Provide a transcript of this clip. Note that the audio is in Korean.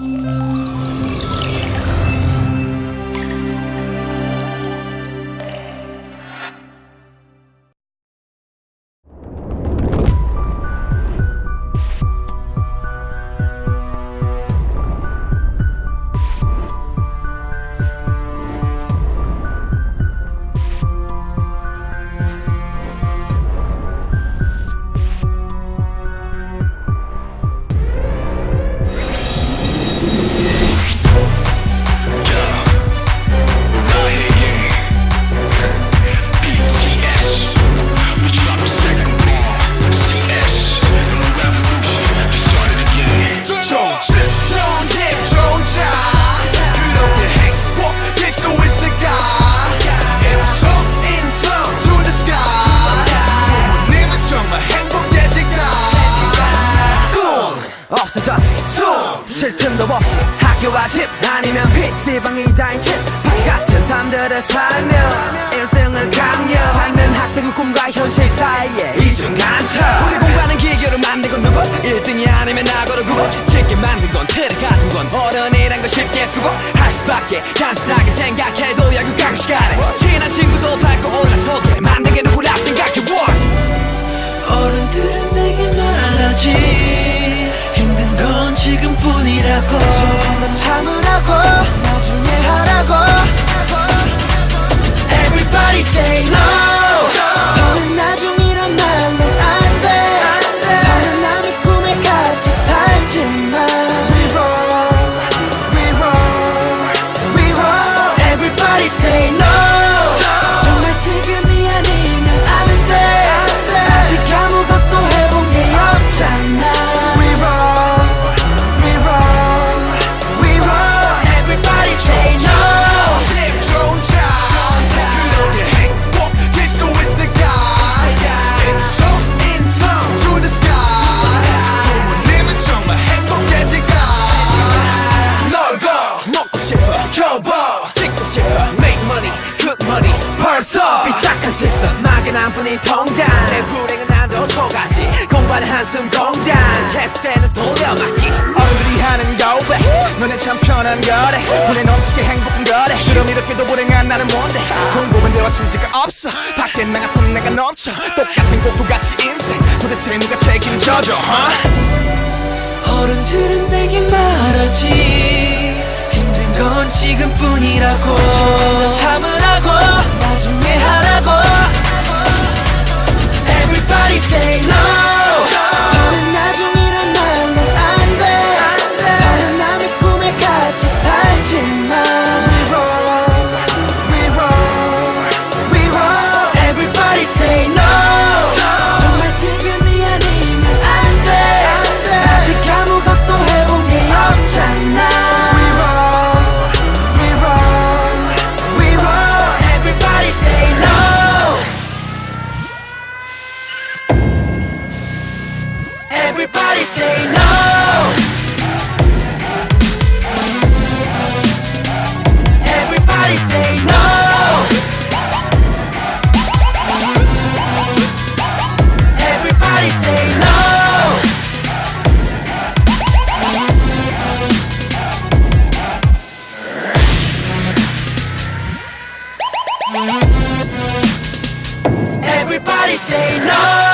Música 틈도 없이 학교와 집 아니면 PC방이 다인 집 바퀴 같은 삶들을 살며 1등을 강요하는 학생의 꿈과 현실 사이에 이중 간첩. 우리 공부하는 기교를 만든 건 누구 1등이 아니면 나고를 구분 쉽게 만든 건 틀에 같은 건 어른이란 걸 쉽게 쓰고 할 수밖에 단순하게 생각해도 야구 강 시간에 친한 친구도 밟고 올라서게 만든 게 누구라 생각해 뿐인 통장. 내 불행은 나도 초가지. 공부하는 한숨 공장. 계속되는 돌려막기. 어른들이 하는 거왜 너네 참 편한 거래. 눈에 넘치게 행복한 거래. 그럼 이렇게도 불행한 나는 뭔데? 공부만 대화 취지가 없어. 밖에 나 같은 내가 넘쳐. 똑같은 곡도 같이 인생. 도대체 누가 책임을 져줘 huh? 어른들은 내게 말하지. 힘든 건 지금뿐이라고. 참으 say Everybody say no. Everybody say no. Everybody say no. Everybody say no